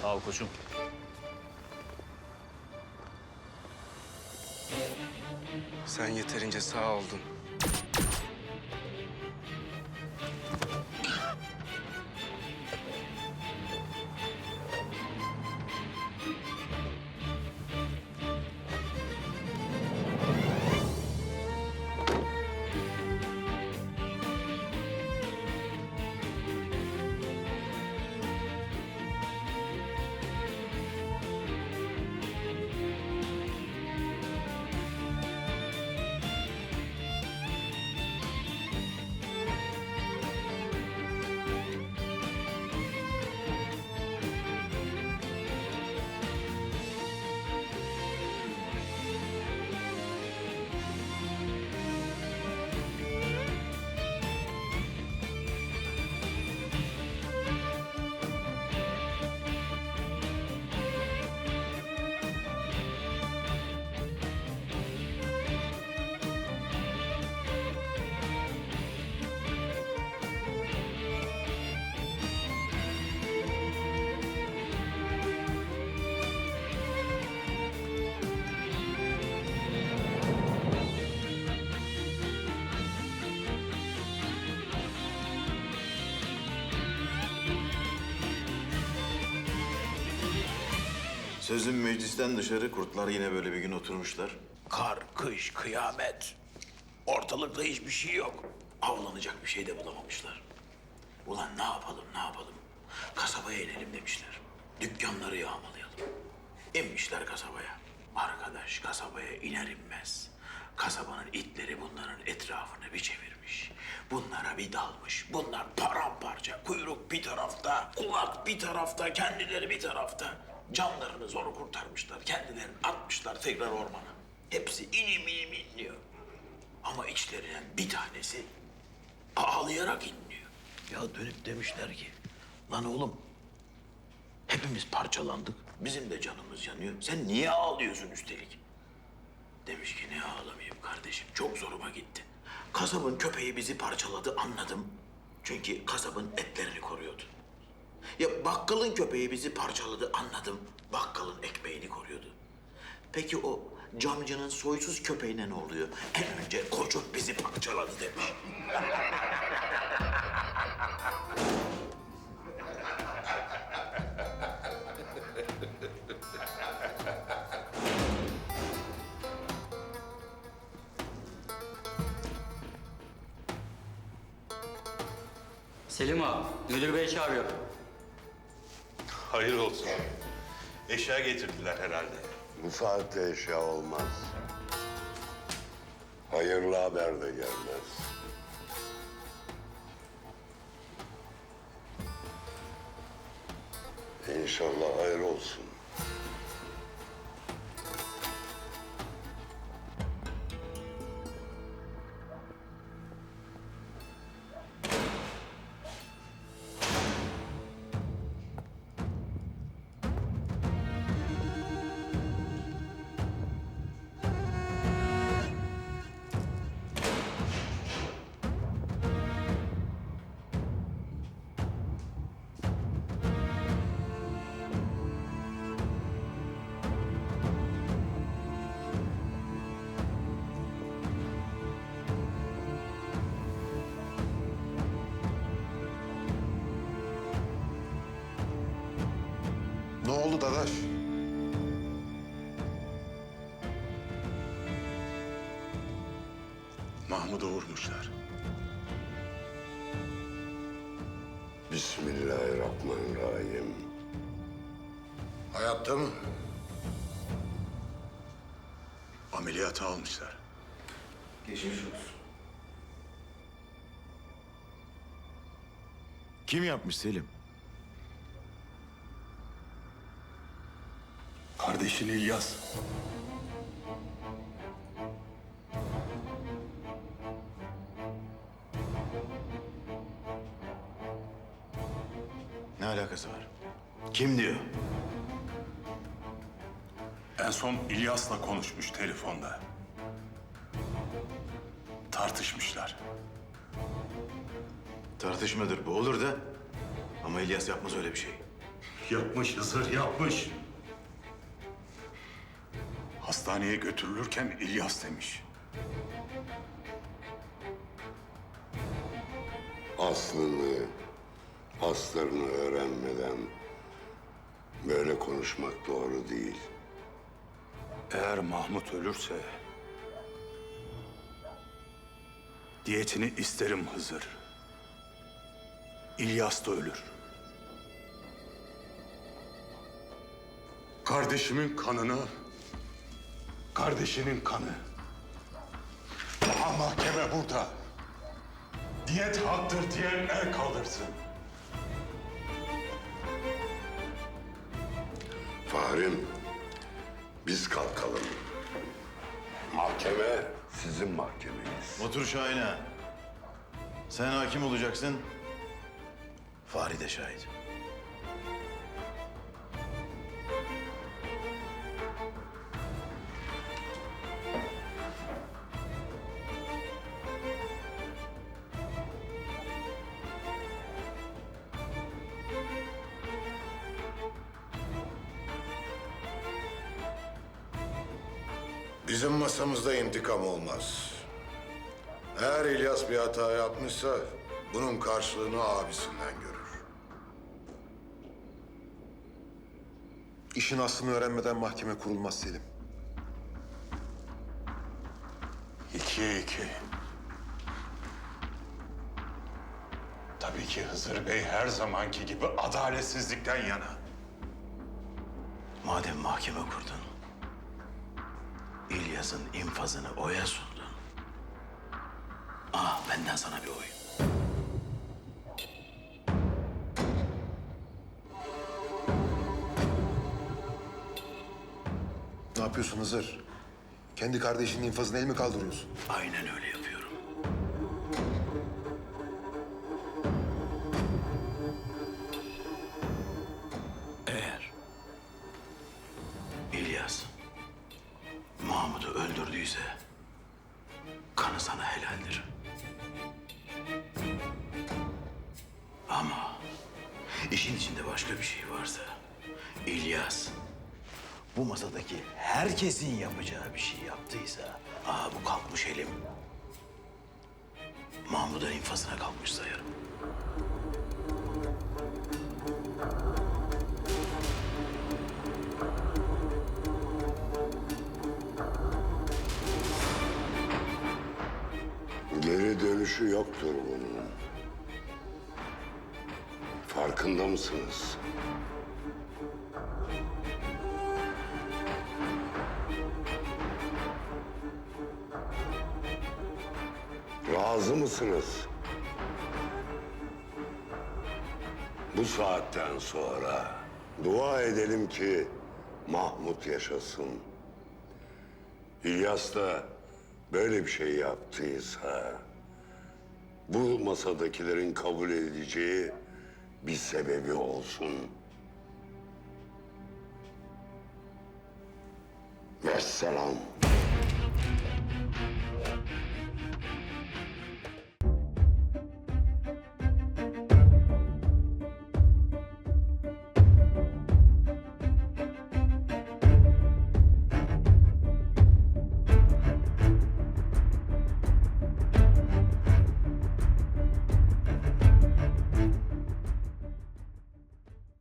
Sağ ol koçum. Sen yeterince sağ oldun. Sözün meclisten dışarı kurtlar yine böyle bir gün oturmuşlar. Kar, kış, kıyamet. Ortalıkta hiçbir şey yok. Avlanacak bir şey de bulamamışlar. Ulan ne yapalım, ne yapalım? Kasabaya inelim demişler. Dükkanları yağmalayalım. İnmişler kasabaya. Arkadaş kasabaya iner inmez. Kasabanın itleri bunların etrafını bir çevirmiş. Bunlara bir dalmış. Bunlar paramparça. Kuyruk bir tarafta, kulak bir tarafta, kendileri bir tarafta. Canlarını zor kurtarmışlar. Kendilerini atmışlar tekrar ormana. Hepsi inim inim inliyor. Ama içlerinden bir tanesi ağlayarak inliyor. Ya dönüp demişler ki, lan oğlum hepimiz parçalandık. Bizim de canımız yanıyor. Sen niye ağlıyorsun üstelik? Demiş ki ne ağlamayayım kardeşim. Çok zoruma gitti. Kasabın köpeği bizi parçaladı anladım. Çünkü kasabın etlerini koruyordu. Ya bakkalın köpeği bizi parçaladı anladım. Bakkalın ekmeğini koruyordu. Peki o camcının soysuz köpeğine ne oluyor? En önce koçuk bizi parçaladı demiş. Selim abi, müdür bey çağırıyor. Hayır olsun. Eşya getirdiler herhalde. Bu saatte eşya olmaz. Hayırlı haber de gelmez. İnşallah hayır olsun. Oldu Dadaş? Mahmud'u vurmuşlar. Bismillahirrahmanirrahim. Hayatta mı? Ameliyata almışlar. Kim yapmış Selim? Kardeşin İlyas. Ne alakası var? Kim diyor? En son İlyas'la konuşmuş telefonda. Tartışmışlar. Tartışmadır bu olur da. Ama İlyas yapmaz öyle bir şey. Yapmış Hızır yapmış. Hastaneye götürülürken İlyas demiş. Aslını, aslarını öğrenmeden böyle konuşmak doğru değil. Eğer Mahmut ölürse... Diyetini isterim Hızır. İlyas da ölür. Kardeşimin kanını... Kardeşinin kanı. Daha mahkeme burada. Diyet haktır diyen el kaldırsın. Fahrim, biz kalkalım. Mahkeme sizin mahkemeniz. Otur Şahin'e. Sen hakim olacaksın. Fahri de şahit. Bizim masamızda intikam olmaz. Eğer İlyas bir hata yapmışsa bunun karşılığını abisinden görür. İşin aslını öğrenmeden mahkeme kurulmaz Selim. İkiye iki. Tabii ki Hızır Bey her zamanki gibi adaletsizlikten yana. Madem mahkeme kurdun, İlyas'ın infazını oya sundun. Ah benden sana bir oyun. Ne yapıyorsun Hızır? Kendi kardeşinin infazına el mi kaldırıyorsun? Aynen öyle yapıyorum. Mahmut'u öldürdüyse kanı sana helaldir. Ama işin içinde başka bir şey varsa İlyas bu masadaki herkesin yapacağı bir şey yaptıysa, aa bu kalkmış elim. Mahmud'un infazına kalkmış sayarım. Geri dönüşü yoktur bunun. Farkında mısınız? Razı mısınız? Bu saatten sonra dua edelim ki Mahmut yaşasın. İlyas da böyle bir şey yaptıysa bu masadakilerin kabul edeceği bir sebebi olsun. Vesselam.